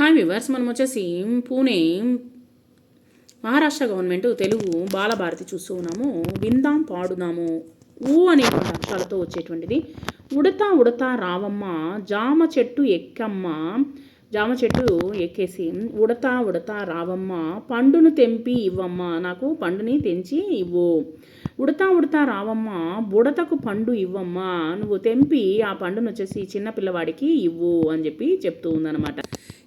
Hi viewers మనం వచ్చేసి Pune Maharashtra government Telugu Balabharati చూస్తూ ఉన్నాము. విందాం పాడుదాము. ఊ అనే అక్షరాలతో వచ్చేటువంటిది. ఉడతా ఉడతా రావమ్మ జామ చెట్టు ఎక్కమ్మ జామ చెట్టు ఎక్కేసి ఉడతా ఉడతా రావమ్మ పండును తెంపి ఇవ్వమ్మ నాకు పండుని తెంచి ఇవ్వు. ఉడతా ఉడతా రావమ్మ బుడతకు పండు ఇవ్వమ్మ నువ్వు తెంపి ఆ పండును వచ్చేసి చిన్న పిల్లవాడికి ఇవ్వు అని చెప్పి చెప్తూ ఉందన్నమాట.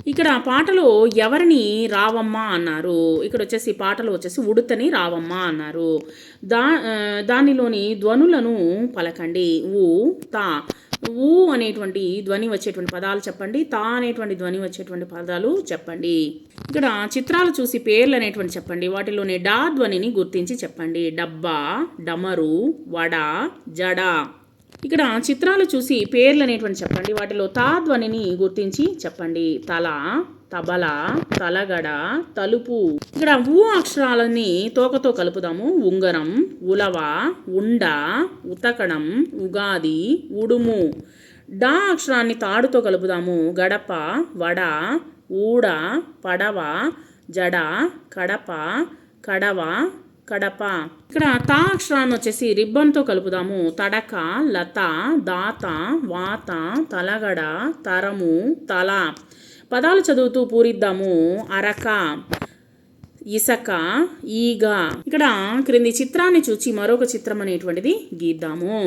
ఇక్కడ పాటలో ఎవరిని రావమ్మ అన్నారు. ఇక్కడ వచ్చేసి పాటలు వచ్చేసి ఉడతని రావమ్మ అన్నారు. దా దానిలోని ధ్వనులను పలకండి. ఊ తా. ఊ అనేటువంటి ధ్వని వచ్చేటువంటి పదాలు చెప్పండి. తా అనేటువంటి ధ్వని వచ్చేటువంటి పదాలు చెప్పండి. ఇక్కడ చిత్రాలు చూసి పేర్లు అనేటువంటి చెప్పండి. వాటిలోని డా ధ్వనిని గుర్తించి చెప్పండి. డబ్బా డమరు వడ జడ. ఇక్కడ చిత్రాలు చూసి పేర్లు అనేటువంటి చెప్పండి. వాటిలో తా ధ్వనిని గుర్తించి చెప్పండి. తల తబల తలగడ తలుపు. ఇక్కడ ఊ అక్షరాలని తోకతో కలుపుదాము. ఉంగరం ఉలవ ఉండ ఉతకడం ఉగాది ఉడుము. డా అక్షరాన్ని తాడుతో కలుపుదాము. గడప వడ ఊడ పడవ జడ కడప కడవ కడప. ఇక్కడ తా అక్షరాన్ని వచ్చేసి రిబ్బన్తో కలుపుదాము. తడక లత దాత వాత తలగడ తరము తల. పదాలు చదువుతూ పూరిద్దాము. అరక ఇసక ఈగ. ఇక్కడ క్రింది చిత్రాన్ని చూచి మరొక చిత్రం అనేటువంటిది గీద్దాము.